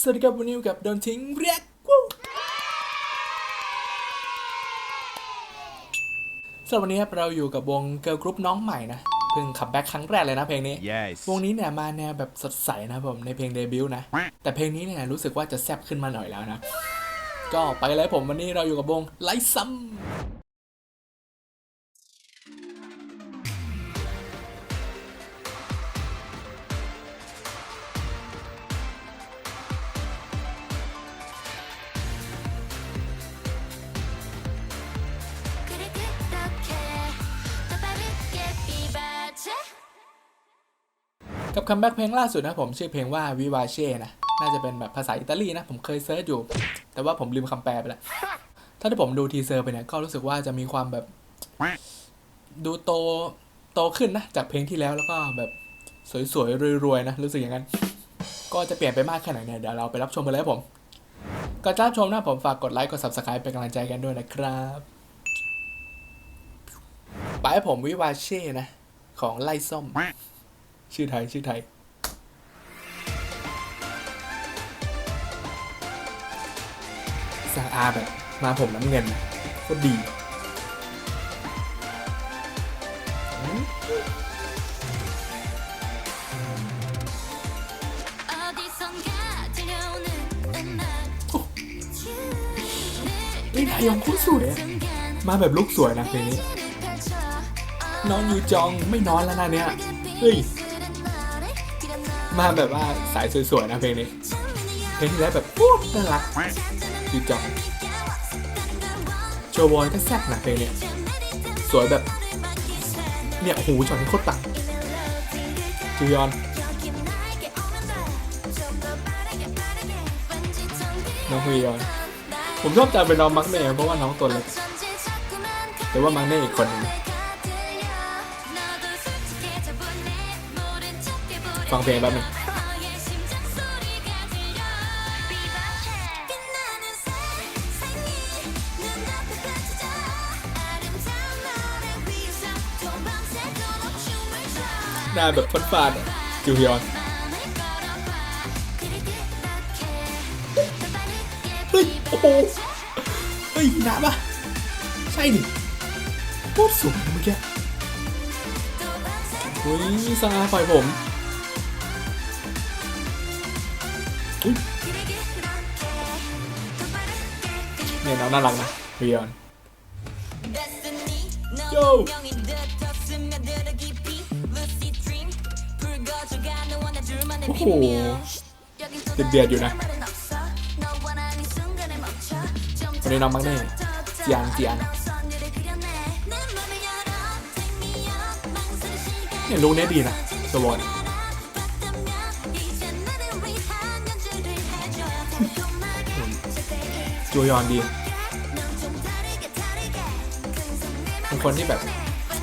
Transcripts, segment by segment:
สวัสดีครับวันนี้อยู่กับโดนทิ้งเรียกวู้สำหรับวันนี้ครับเราอยู่กับวงเกิร์ลกรุ๊ปน้องใหม่นะเพิ่งคัมแบ็กครั้งแรกเลยนะเพลงนี้ Yes วงนี้เนี่ยมาแนวแบบสดใสนะครับผมในเพลงเดบิวต์นะ แต่เพลงนี้เนี่ยรู้สึกว่าจะแซ่บขึ้นมาหน่อยแล้วนะ ก็ไปกันเลยผมวันนี้เราอยู่กับวงไลซัม กับคัมแบ็กเพลงล่าสุดนะผมชื่อเพลงว่าวิวาเช่นะ น่าจะเป็นแบบภาษาอิตาลีนะ ผมเคยเซิร์ชอยู่ แต่ว่าผมลืมคำแปลไปแล้วถ้าที่ผมดูทีเซอร์ไปเนี่ยก็รู้สึกว่าจะมีความแบบ ดูโตโตขึ้นนะ จากเพลงที่แล้วแล้วก็แบบสวยๆรวยๆนะรู้สึกอย่างนั้น ก็จะเปลี่ยนไปมากแค่ไหนเนี่ยเดี๋ยวเราไปรับชมกันเลยครับผมก่อนจะรับชมนะผมฝากกดไลค์กด subscribe เป็นกำลังใจกันด้วยนะครับไปผมวิวาเช่นะ ของไล่ส้ม ชื่อไทย ชื่อไทย ซาอาแบบมาผมน้ำเงินก็ดีนี่ไทยองคุ้นสุดเลยมาแบบลุกสวยนะเพลงนี้นอนอยู่จองไม่นอนแล้วนะเนี่ย เฮ้ย มาแบบว่าสายสวยๆนะเพลงนี้ เพลงที่แล้วแบบปุ๊บน่ารักอยู่จองโชว์บอลก็แซ่บนะเพลงนี้สวยแบบ เนี่ยหูช็อนี้โคตรปังจูยอนน้องฮุยอนผมชอบจำเป็นน้องมักเน่เพราะว่าน้องตัวเล็กแต่ว่ามักเน่อีกคนนึง ฟังเพลงแป๊บนึงหน้าแบบฟาดๆอะจูยอนเฮ้ย โอ้โห เฮ้ยหนาปะใช่ดิโคตรสวยเมื่อกี้เฮ้ยสาปล่อยผม เนี่ยน้องน่ารักนะพี่ยอนโย่โอ้โหเดือดๆอยู่นะวันนี้น้องมักเน่เจียงเจียงเนี่ยลุคเนี้ยดีนะสวอน จูยอนดีเป็นคนที่แบบ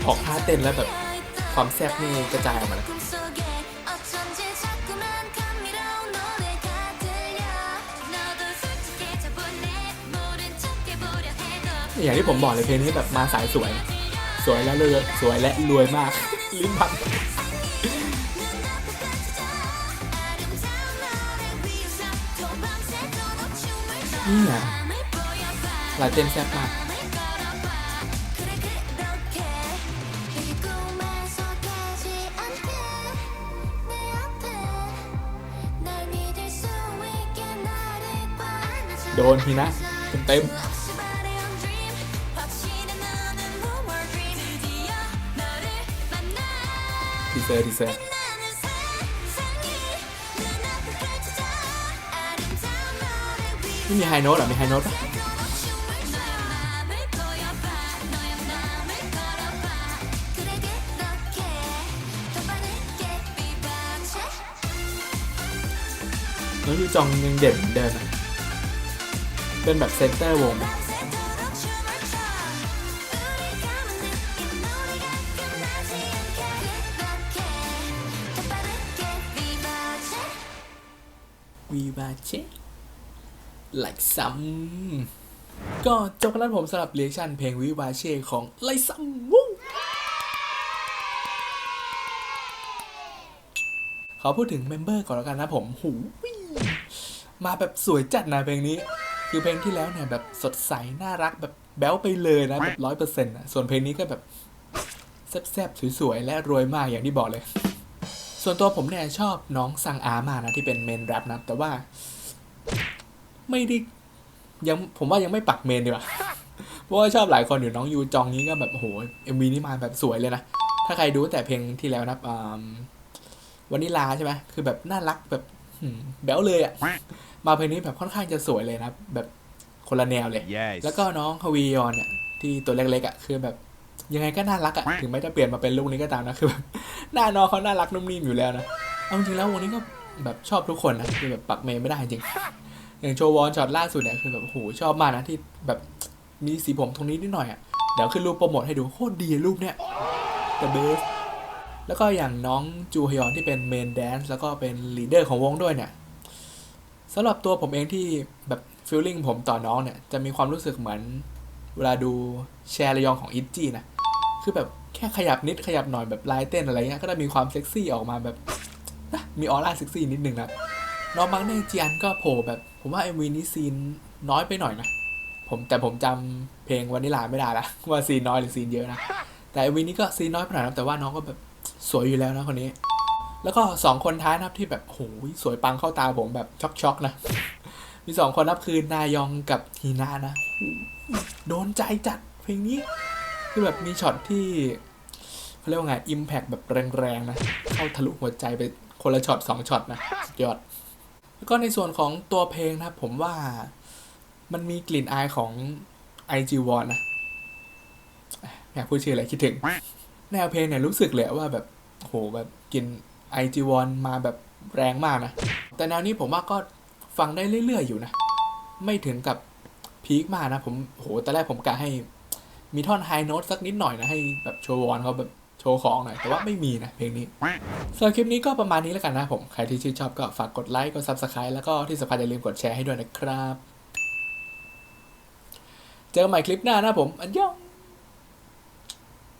ออกท่าเต้นแล้วแบบความแซ่บนี่กระจายออกมาอย่างที่ผมบอกเลยเพลงนี้แบบมาสายสวย สวยและรวยสวยและรวยมาก ลิ้นพันนี่ไง ลายเต้นแซ่บมากโดนทีนะเต็มๆทีเซอร์ทีเซอร์นี่มีไฮโน้ตหรอมีไฮโน้ตปะ แล้วยูจองยังเด่นเหมือนเดิมอะเป็นแบบเซนเตอร์วงอะวีบาเช่ like some ก็จบกันแล้วผมสำหรับเรียกชันเพลงวิวาเช่ของไลซัมวูขอพูดถึงเมมเบอร์ก่อนแล้วกันนะผม หูย มาแบบสวยจัดนะเพลงนี้ คือเพลงที่แล้วเนี่ยแบบสดใสน่ารักแบบแบ๊วไปเลยนะแบบร้อยเปอร์เซ็นต์ะส่วนเพลงนี้ก็แบบแซ่บๆสวยๆและรวยมากอย่างที่บอกเลย ส่วนตัวผมเนี่ยชอบน้องซังอามากนะที่เป็นเมนแรปนะแต่ว่า ไม่ได้ยังผมว่ายังไม่ปักเมนดีกว่าเพราะว่าชอบหลายคนอยู่น้องยูจองนี้ก็แบบโอ้โหเอ็มวีนี่มาแบบสวยเลยนะถ้าใครดูตั้งแต่เพลงที่แล้วนะอ่าวันนิลาใช่ไหมคือแบบน่ารักแบบหืมแบ๊วเลยอะ มาเพลงนี้แบบค่อนข้างจะสวยเลยนะแบบคนละแนวเลย Yes. แล้วก็น้องฮวียอนเนี่ยที่ตัวเล็กๆอะคือแบบยังไงก็น่ารักอะถึงแม้จะเปลี่ยนมาเป็นลูกนี้ก็ตามนะคือแบบหน้าน้องเขาน่ารักนุ่มนิ่มอยู่แล้วนะเอาจริงๆแล้ววันนี้ก็แบบชอบทุกคนนะคือแบบปักเมย์ไม่ได้จริงอย่างโชวอนช็อตล่าสุดเนี่ยคือแบบโอ้โหชอบมากนะที่แบบมีสีผมตรงนี้นิดหน่อยอะเดี๋ยวขึ้นรูปโปรโมทให้ดูโคตรดีรูปเนี่ย the best แล้วก็อย่างน้องจูฮยอนที่เป็นเมนแดนซ์แล้วก็เป็นลีดเดอร์ของวงด้วยเนี่ย สำหรับตัวผมเองที่แบบฟีลลิ่งผมต่อน้องเนี่ย จะมีความรู้สึกเหมือน เวลาดูแชร์ระยองของอิจจี้นะ คือแบบแค่ขยับนิดขยับหน่อยแบบลายเต้นอะไรเงี้ยก็จะมีความเซ็กซี่ออกมาแบบนะมีออร่าเซ็กซี่นิดนึงนะน้องมังเน่เจียนก็โผล่แบบ ผมว่า MV นี้ซีนน้อยไปหน่อยนะผมแต่ผมจำเพลงวานิลาไม่ได้ละว่าซีนน้อยหรือซีนเยอะนะแต่ MV นี้ก็ซีนน้อยไปหน่อยนะแต่ว่าน้องก็แบบสวยอยู่แล้วนะคนนี้ แล้วก็สองคนท้ายนะครับที่แบบโหยสวยปังเข้าตาผมแบบช็อกๆนะ มีสองคนนับคือนายองกับฮีนานะ โดนใจจัดเพลงนี้ คือแบบมีช็อตที่เขาเรียกว่าไงอิมแพกแบบแรงๆนะ เข้าทะลุหัวใจไปคนละช็อตสองช็อตนะสุดยอด แล้วก็ในส่วนของตัวเพลงนะครับผมว่ามันมีกลิ่นอายของ IG w a n นะอยากพูดชื่ออะไรคิดถึง แนวเพลงเนี่ยรู้สึกเลยว่าแบบโหแบบกิน ลิ่น IG w a n มาแบบแรงมากนะ แต่แนวนี้ผมว่าก็ฟังได้เรื่อยๆอยู่นะ ไม่ถึงกับพีคมากนะผมโหตอนแรกผมกะให้มีท่อนไฮโน้ตสักนิดหน่อยนะ ให้แบบโชว์วอนเขาแบบโชว์ของหน่อย แต่ว่าไม่มีนะ เพลงนี้สำหรับคลิปนี้ก็ประมาณนี้แล้วกันนะผม ใครที่ชื่นชอบก็ฝากกดไลค์ กด Subscribe แล้วก็ที่สำคัญอย่าลืมกดแชร์ให้ด้วยนะครับ เจอกันใหม่คลิปหน้านะผม อันยอง